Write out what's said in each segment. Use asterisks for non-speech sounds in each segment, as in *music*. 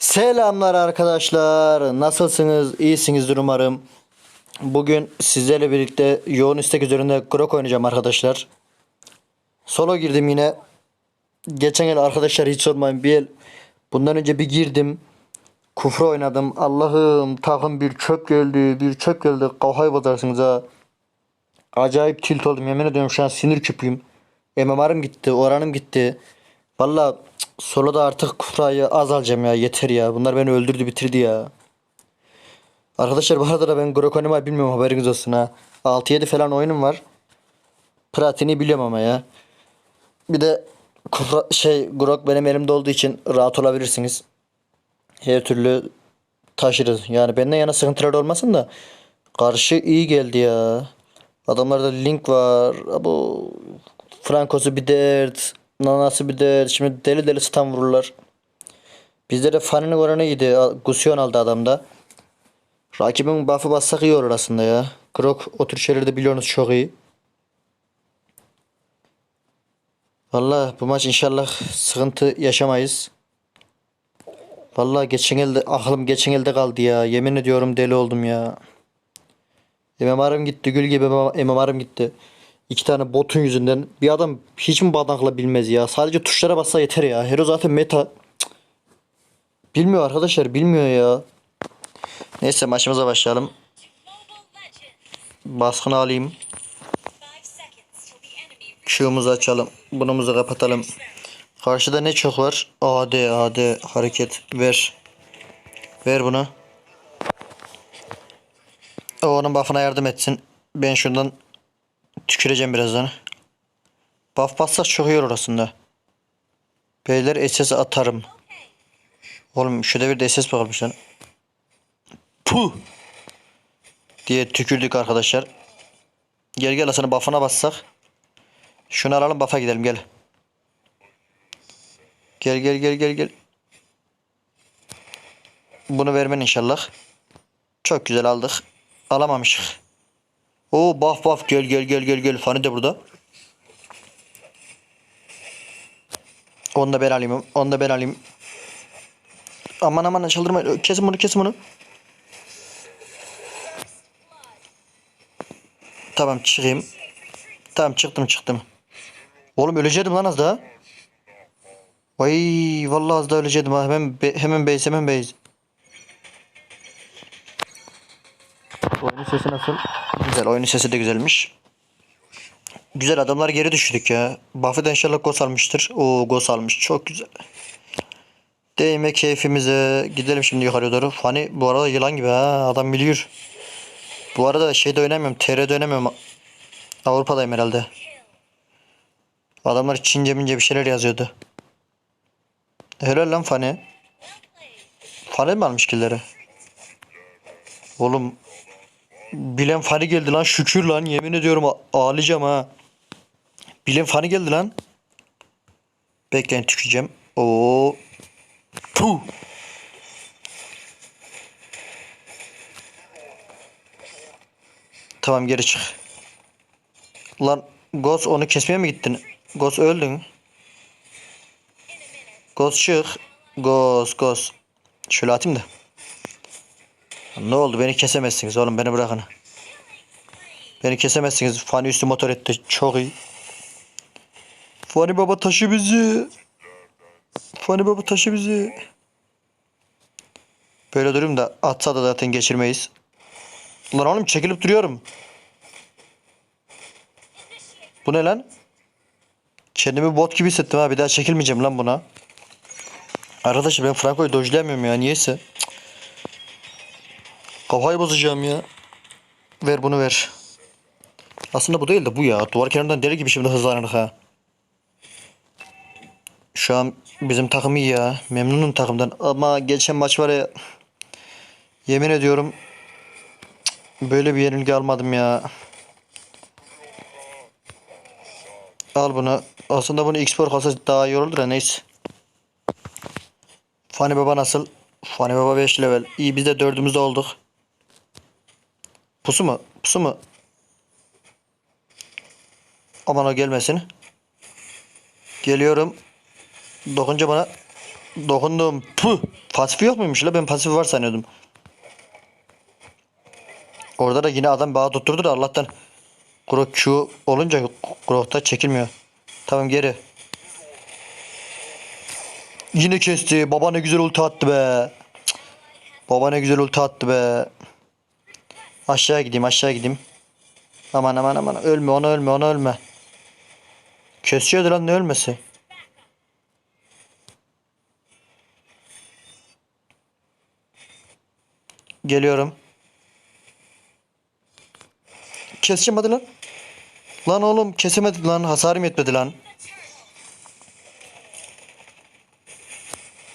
Selamlar arkadaşlar. Nasılsınız? İyisinizdir umarım. Bugün sizlerle birlikte yoğun istek üzerinde Grok oynayacağım arkadaşlar. Solo girdim yine. Geçen el arkadaşlar hiç sormayın bir el. Bundan önce bir girdim. Kufra oynadım. Allah'ım takım bir çöp geldi. Bir çöp geldi. Kafayı bozarsınız ha. Acayip tilt oldum. Yemin ediyorum şu an sinir küpüyüm. MMR'ım gitti. Oranım gitti. Valla soloda artık kufrayı az ya. Yeter ya. Bunlar beni öldürdü bitirdi ya. Arkadaşlar bu arada da ben Grok oynamayı bilmiyorum haberiniz olsun ha. 6-7 falan oyunum var. Pratiğini biliyorum ama ya. Bir de kufra, şey Grok benim elimde olduğu için rahat olabilirsiniz. Her türlü taşırız. Yani benden yana sıkıntılar olmasın da karşı iyi geldi ya. Adamlarda link var. Bu Franco'su bir dert. Nanası bir dert. Şimdi deli deli stun vururlar. Bizde de Fanny'nin oranı iyiydi. Gusyon aldı adamda. Rakibin buff'ı bassak iyi olur aslında ya. Grok o tür şeyleri de biliyorsunuz çok iyi. Valla bu maç inşallah sıkıntı yaşamayız. Valla geçen elde aklım geçen elde kaldı ya. Yemin ediyorum deli oldum ya. MMR'ım gitti. Gül gibi MMR'ım gitti. İki tane botun yüzünden. Bir adam hiç mi badankla bilmez ya. Sadece tuşlara bassa yeter ya. Hero zaten meta. Bilmiyor arkadaşlar. Bilmiyor ya. Neyse maçımıza başlayalım. Baskını alayım. Işığımızı açalım. Bunumuzu kapatalım. Karşıda ne çok var? AD AD hareket ver. Ver bunu. O onun buff'ına yardım etsin. Ben şundan tüküreceğim birazdan. Buff bassak çok iyi olur aslında. Beyler SS atarım. Oğlum şurada bir de SS bakılmış lan. Puh. Diye tükürdük arkadaşlar. Gel gel Hasan'ın buff'ına bassak. Şunu alalım buff'a gidelim gel. Gel gel gel gel gel. Bunu vermen inşallah. Çok güzel aldık. Alamamışık. Oo buff buff gel gel gel gel gel. Fani de burada. Onu da ben alayım. Onu da ben alayım. Aman aman çıldırma. Kesin bunu kesin bunu. Tamam çıkayım. Tamam çıktım çıktım. Oğlum ölecektim lan az daha. Vay vallahi az daha ölecektim ha. Hemen be, hemen base hemen base. Oyunun sesi nasıl? Güzel oyunun sesi de güzelmiş. Güzel adamlar geri düştük ya. Buffy da inşallah gos almıştır. Oo gos almış çok güzel. Değme keyfimize. Gidelim şimdi yukarı doğru. Fani bu arada yılan gibi ha adam biliyor. Bu arada şeyde oynamıyorum. TR'de oynamıyorum. Avrupa'dayım herhalde. Adamlar Çince mince bir şeyler yazıyordu. Helal lan Fani. Fani mi almış killeri? Oğlum Bilen Fani geldi lan şükür lan yemin ediyorum ağlayacağım ha. Bilen Fani geldi lan. Bekleyin tüküreceğim. Oo. Puh. Tamam geri çık. Lan Ghost onu kesmeye mi gittin? Ghost öldün. Ghost çık. Ghost Ghost. Şöyle atayım da. Ne oldu beni kesemezsiniz oğlum beni bırakın. Beni kesemezsiniz. Fani üstü motor etti. Çok iyi. Fani baba taşı bizi. Fani baba taşı bizi. Böyle durayım da atsa da zaten geçirmeyiz. Lan oğlum çekilip duruyorum. Bu ne lan? Kendimi bot gibi hissettim ha. Bir daha çekilmeyeceğim lan buna. Arkadaşlar ben Franco'yu dojlayamıyorum ya. Niyeyse. Kafayı bozacağım ya. Ver bunu ver. Aslında bu değil de bu ya. Duvar kenarından deli gibi şimdi hızlanır ha. Şu an bizim takım iyi ya. Memnunum takımdan. Ama geçen maç var ya. Yemin ediyorum. Böyle bir yenilgi almadım ya. Al bunu. Aslında bunu X-Sport kalsa daha iyi olurdu da neyse. Fani Baba nasıl? Fani Baba 5 level. İyi biz de dördümüzde olduk. Pusu mu? Pusu mu? Aman o gelmesin. Geliyorum. Dokunca bana. Dokundum. Puh. Pasifi yok muymuş la? Ben pasifi var sanıyordum. Orada da yine adam bağı tutturdu da Allah'tan. Grok Q olunca Grok'ta çekilmiyor. Tamam geri. Yine kesti. Baba ne güzel ulti attı be. Cık. Baba ne güzel ulti attı be. Aşağı gideyim aşağı gideyim. Aman aman aman ölme ona ölme ona ölme. Kesiyordu lan ne ölmesi. Geliyorum. Keseceğim hadi lan. Lan oğlum kesemedik lan hasarım yetmedi lan.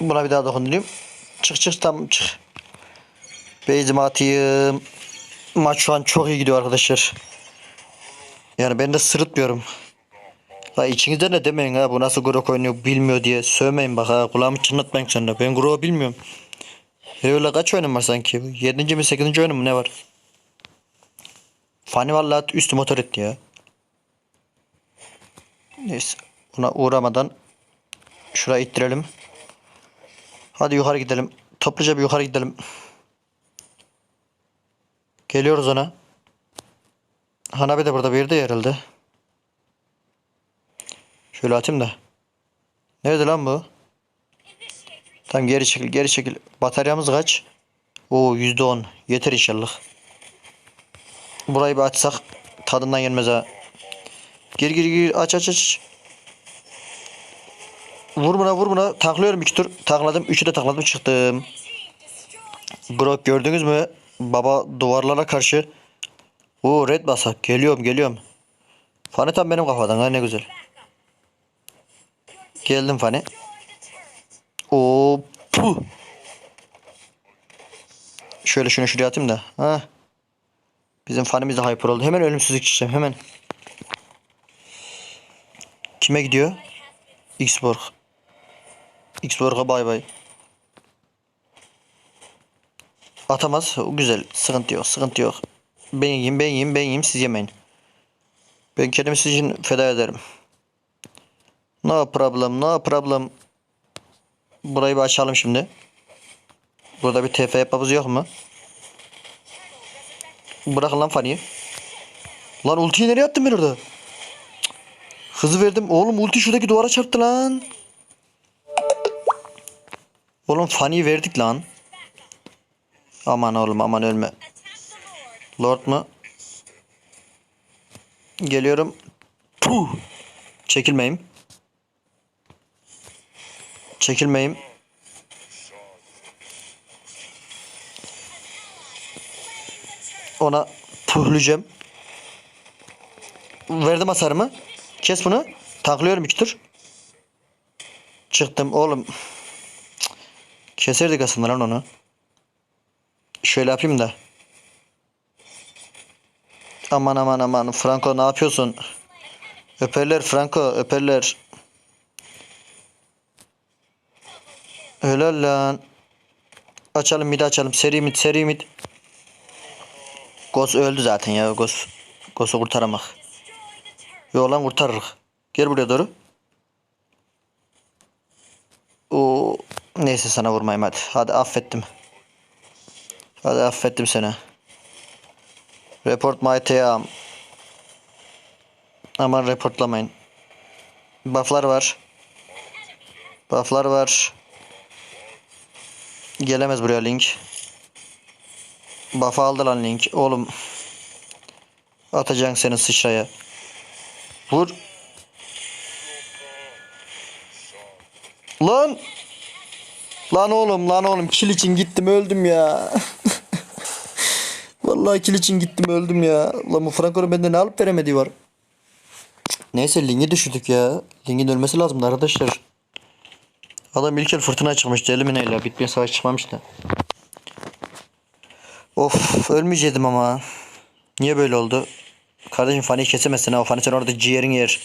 Buna bir daha dokundurayım. Çık çık tam çık. Beyzimi atayım. Maç şu an çok iyi gidiyor arkadaşlar. Yani ben de sırıtmıyorum. La içinizde ne demeyin ha bu nasıl Grok oynuyor bilmiyor diye sövmeyin bak ha kulağımı çınlatmayın sonra. Ben Grok'u bilmiyorum. E öyle kaç oyunum var sanki? 7. mi 8. oyunum mu ne var? Fani vallahi üstü motor etti ya. Neyse buna uğramadan şuraya ittirelim. Hadi yukarı gidelim. Topluca bir yukarı gidelim. Geliyoruz ona. Hanabi de burada bir yerde herhalde. Şöyle atayım da. Nerede lan bu? Tamam geri çekil geri çekil. Bataryamız kaç? Oo yüzde on. Yeter inşallah. Burayı bir açsak tadından yenmez ha. Gir gir gir aç aç aç. Vur buna vur buna. Taklıyorum iki tur. Takladım. Üçü de takladım çıktım. Grok gördünüz mü? Baba duvarlara karşı. Oo red basak. Geliyorum geliyorum. Fani tam benim kafadan ha ne güzel. Geldim Fani. Oo puh. Şöyle şunu şuraya atayım da. Ha. Bizim fanimiz de hyper oldu. Hemen ölümsüzlük çekeceğim hemen. Kime gidiyor? Xborg. Xborg'a bay bay. Atamaz. O güzel. Sıkıntı yok. Sıkıntı yok. Ben yiyeyim, ben yiyeyim, ben yiyeyim. Siz yemeyin. Ben kendimi sizin için feda ederim. No problem, no problem. Burayı bir açalım şimdi. Burada bir TF yapmamız yok mu? Bırakın lan Fanny'i. Lan ultiyi nereye attın ben orada? Hızı verdim. Oğlum ulti şuradaki duvara çarptı lan. Oğlum Fanny'i verdik lan. Aman oğlum aman ölme. Lord mu? Geliyorum. Puh. Çekilmeyim. Çekilmeyim. Ona puhlayacağım. Verdim hasarımı. Kes bunu. Taklıyorum iki tur. Çıktım oğlum. Keserdik aslında lan onu. Şöyle yapayım da. Aman aman aman. Franco ne yapıyorsun? Öperler Franco öperler. Helal lan. Açalım mid açalım. Seri mid seri mid. Ghost öldü zaten ya Ghost. Ghost'u kurtaramak. Yo lan kurtarırız. Gel buraya doğru. Oo, neyse sana vurmayayım hadi. Hadi affettim. Hadi affettim seni. Report my team. Aman reportlamayın. Bufflar var. Bufflar var. Gelemez buraya Link. Buff aldı lan Link. Oğlum. Atacaksın seni sıçraya. Vur. Lan. Lan oğlum lan oğlum kill için gittim öldüm ya. *laughs* Vallahi kill için gittim öldüm ya. Lan bu Franco'nun bende ne alıp veremediği var. Neyse Link'i düşürdük ya. Link'in ölmesi lazımdı arkadaşlar. Adam ilk el fırtına çıkmıştı elimineyle. Bitmeye savaş çıkmamıştı. Of ölmeyecektim ama. Niye böyle oldu? Kardeşim Fanny'i kesemezsin ha. O Fanny sen orada ciğerin yer.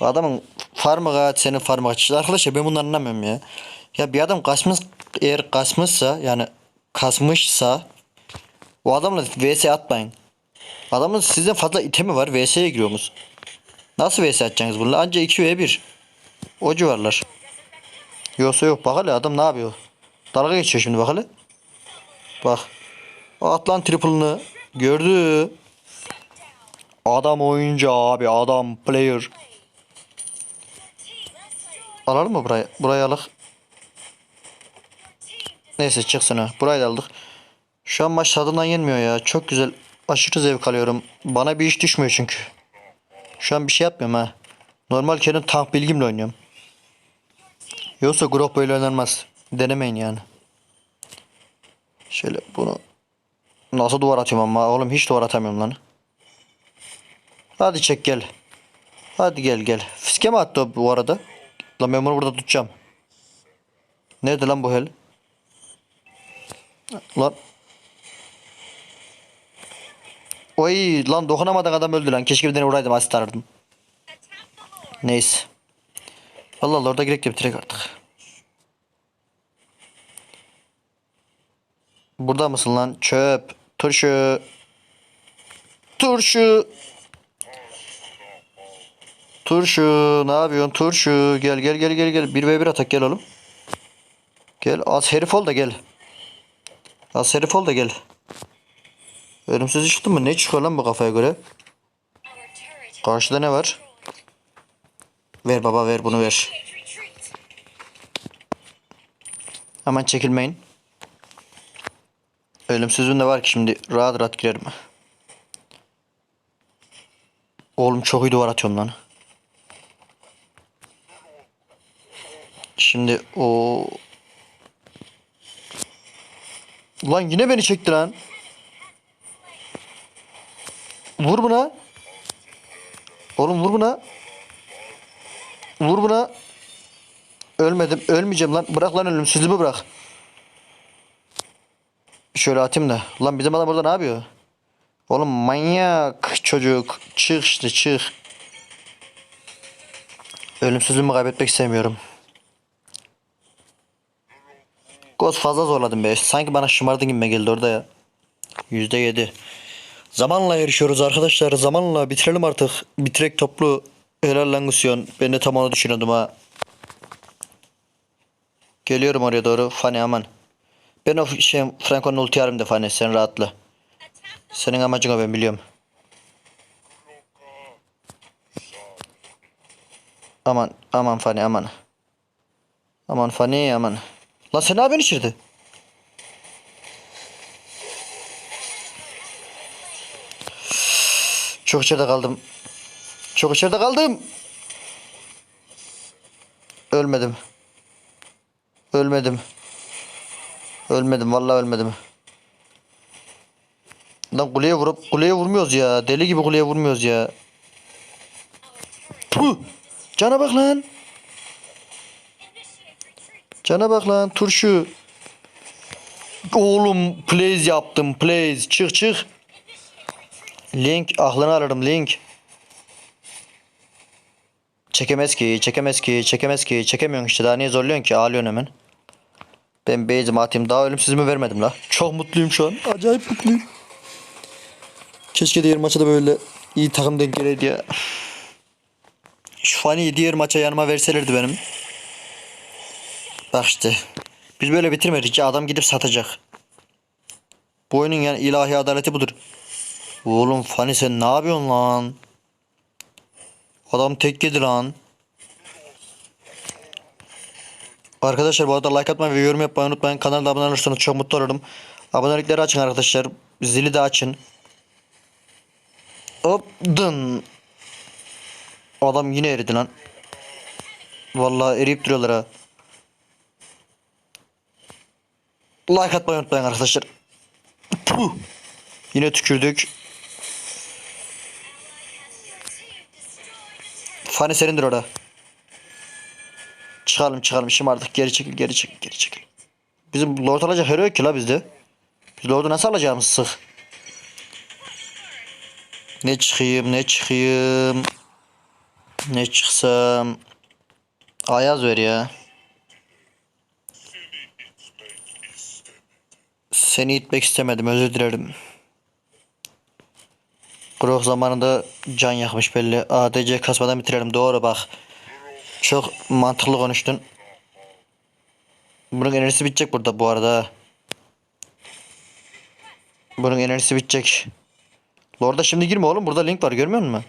Adamın farmı kaç senin farmı kaç. Arkadaşlar ben bunları anlamıyorum ya. Ya bir adam kasmış eğer kasmışsa yani kasmışsa o adamla vs atmayın. Adamın sizden fazla itemi var vs'ye giriyorsunuz. Nasıl vs atacaksınız bununla? Anca 2 v 1. O civarlar. Yoksa yok bak hele adam ne yapıyor? Dalga geçiyor şimdi bak hele. Bak. At lan triple'ını. Gördü. Adam oyuncu abi adam player. Alalım mı burayı? Burayı alık. Neyse çıksın ha. Burayı da aldık. Şu an maç tadından yenmiyor ya. Çok güzel. Aşırı zevk alıyorum. Bana bir iş düşmüyor çünkü. Şu an bir şey yapmıyorum ha. Normal kendi tank bilgimle oynuyorum. Yoksa grup böyle oynanmaz. Denemeyin yani. Şöyle bunu nasıl duvar atıyorum ama oğlum hiç duvar atamıyorum lan. Hadi çek gel. Hadi gel gel. Fiske mi attı bu arada? Lan ben bunu burada tutacağım. Nerede lan bu hel? Lan. Oy lan dokunamadan adam öldü lan. Keşke bir tane vuraydım asist arardım. Neyse. Allah Allah orada gerek de bitirek artık. Burada mısın lan? Çöp. Turşu. Turşu. Turşu. Ne yapıyorsun? Turşu. Gel gel gel gel gel. 1v1 atak gel oğlum. Gel. Az herif ol da gel. Az herif ol da gel. Ölümsüz çıktı mı? Ne çıkıyor lan bu kafaya göre? Karşıda ne var? Ver baba ver bunu ver. Hemen çekilmeyin. Ölümsüzün de var ki şimdi rahat rahat girerim. Oğlum çok iyi duvar atıyorum lan. Şimdi o Lan yine beni çekti lan. Vur buna. Oğlum vur buna. Vur buna. Ölmedim. Ölmeyeceğim lan. Bırak lan ölümsüzlüğümü bırak. Şöyle atayım da. Lan bizim adam burada ne yapıyor? Oğlum manyak çocuk. Çık işte çık. Ölümsüzlüğümü kaybetmek istemiyorum. Goz fazla zorladım be. Sanki bana şımardın gibi geldi orada ya. Yüzde yedi. Zamanla yarışıyoruz arkadaşlar. Zamanla bitirelim artık. Bitirek toplu. Helal lan Gusyon. Ben de tam onu düşünüyordum ha. Geliyorum oraya doğru. Fani aman. Ben o şey Franco'nun ulti yarım da Fani. Sen rahatla. Senin amacın o ben biliyorum. Aman aman Fani aman. Aman Fani aman. Lan sen ne yapıyorsun içeride? Çok içeride kaldım. Çok içeride kaldım. Ölmedim. Ölmedim. Ölmedim vallahi ölmedim. Lan kuleye vurup kuleye vurmuyoruz ya. Deli gibi kuleye vurmuyoruz ya. Puh! Cana bak lan. Cana bak lan turşu. Oğlum plays yaptım plays. Çık çık. Link aklını ararım link. Çekemez ki çekemez ki çekemez ki çekemiyorsun işte daha niye zorluyorsun ki ağlıyorsun hemen. Ben base'imi atayım daha ölümsüzümü vermedim la. Çok mutluyum şu an. Acayip mutluyum. Keşke diğer maça da böyle iyi takım denk geleydi ya. Şu Fani'yi diğer maça yanıma verselerdi benim. Bak işte. Biz böyle bitirmedik ya adam gidip satacak. Bu oyunun yani ilahi adaleti budur. Oğlum Fani sen ne yapıyorsun lan? Adam tek yedi lan. Arkadaşlar bu arada like atmayı ve yorum yapmayı unutmayın. Kanala abone olursanız çok mutlu olurum. Abonelikleri açın arkadaşlar. Zili de açın. Hop dın. Adam yine eridi lan. Vallahi eriyip duruyorlar ha. Like atmayı unutmayın arkadaşlar. Puh. Yine tükürdük. Fani senindir orada. Çıkalım çıkalım şımardık. Geri çekil geri çekil geri çekil. Bizim lord alacak hero yok ki la bizde. Biz lordu nasıl alacağımız sık. Ne çıkayım ne çıkayım. Ne çıksam. Ayaz ver ya. Seni itmek istemedim özür dilerim. Grok zamanında can yakmış belli. ADC kasmadan bitirelim doğru bak. Çok mantıklı konuştun. Bunun enerjisi bitecek burada bu arada. Bunun enerjisi bitecek. Lord'a şimdi girme oğlum. Burada link var görmüyor musun?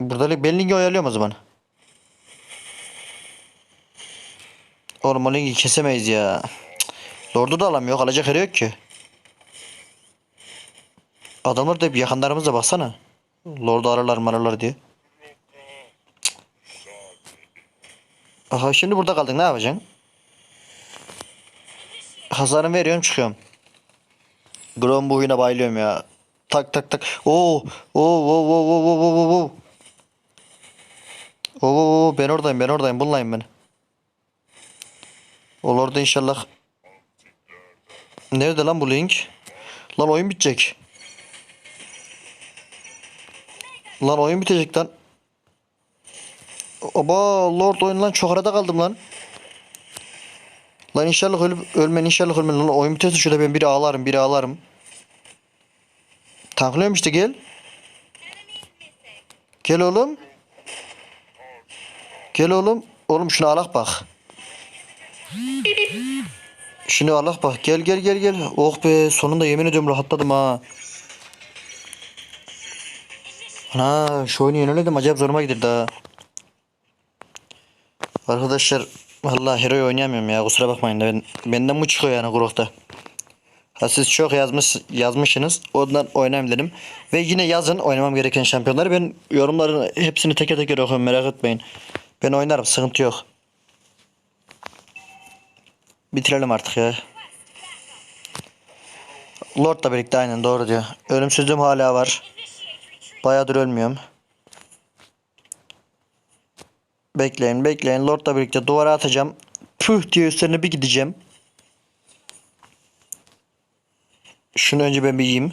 Burada ben linki ayarlıyorum o zaman. Oğlum o linki kesemeyiz ya. Lord'u da alamıyor. Alacak yeri yok ki. Adamlar da hep yakınlarımıza baksana. Lord'u ararlar mararlar diye. Aha şimdi burada kaldık ne yapacaksın? Hasarımı veriyorum çıkıyorum. Grom bu oyuna bayılıyorum ya. Tak tak tak. Oo, oo, oo, oo, oo, oo, oo, oo. Oo, oo, ben oradayım ben oradayım bunlayım ben. Ol orada inşallah. Nerede lan bu link? Lan oyun bitecek. Lan oyun bitecek lan. Oba Lord oyun lan çok arada kaldım lan. Lan inşallah ölüp ölmen inşallah ölmen lan oyun biterse şurada ben biri ağlarım biri ağlarım. Tanklıyorum işte gel. Gel oğlum. Gel oğlum. Oğlum şunu alak bak. Şunu alak bak. Gel gel gel gel. Oh be sonunda yemin ediyorum rahatladım ha. Ana şu oyunu yeniledim acayip zoruma gidirdi ha. Arkadaşlar vallahi hero oynayamıyorum ya kusura bakmayın da ben, benden bu çıkıyor yani Grok'ta. Ha siz çok yazmış yazmışsınız. Ondan oynayayım dedim. Ve yine yazın oynamam gereken şampiyonları. Ben yorumların hepsini teker teker okuyorum merak etmeyin. Ben oynarım sıkıntı yok. Bitirelim artık ya. Lord'la birlikte aynen doğru diyor. Ölümsüzlüğüm hala var. Bayağıdır ölmüyorum. Bekleyin bekleyin. Lord'la birlikte duvara atacağım. Püh diye üstlerine bir gideceğim. Şunu önce ben bir yiyeyim.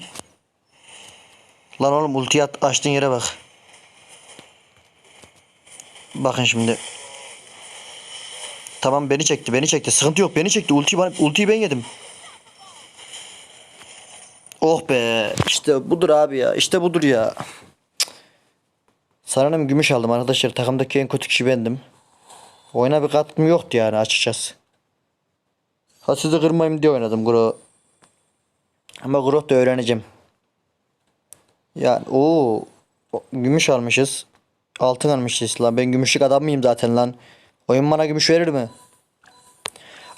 Lan oğlum ulti at, açtığın yere bak. Bakın şimdi. Tamam beni çekti beni çekti. Sıkıntı yok beni çekti. Ultiyi, ultiyi ben yedim. Oh be. İşte budur abi ya. İşte budur ya. Sanırım gümüş aldım arkadaşlar. Takımdaki en kötü kişi bendim. Oyuna bir katkım yoktu yani açıkçası. Ha sizi kırmayayım diye oynadım Gro. Ama Growth da öğreneceğim. Yani o gümüş almışız. Altın almışız lan. Ben gümüşlük adam mıyım zaten lan? Oyun bana gümüş verir mi?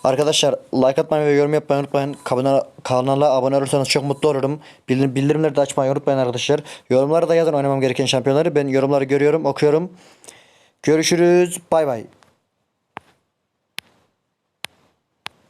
Arkadaşlar like atmayı ve yorum yapmayı unutmayın. Kanala, kanala abone olursanız çok mutlu olurum. Bildirim, bildirimleri de açmayı unutmayın arkadaşlar. Yorumlara da yazın oynamam gereken şampiyonları. Ben yorumları görüyorum, okuyorum. Görüşürüz. Bay bay.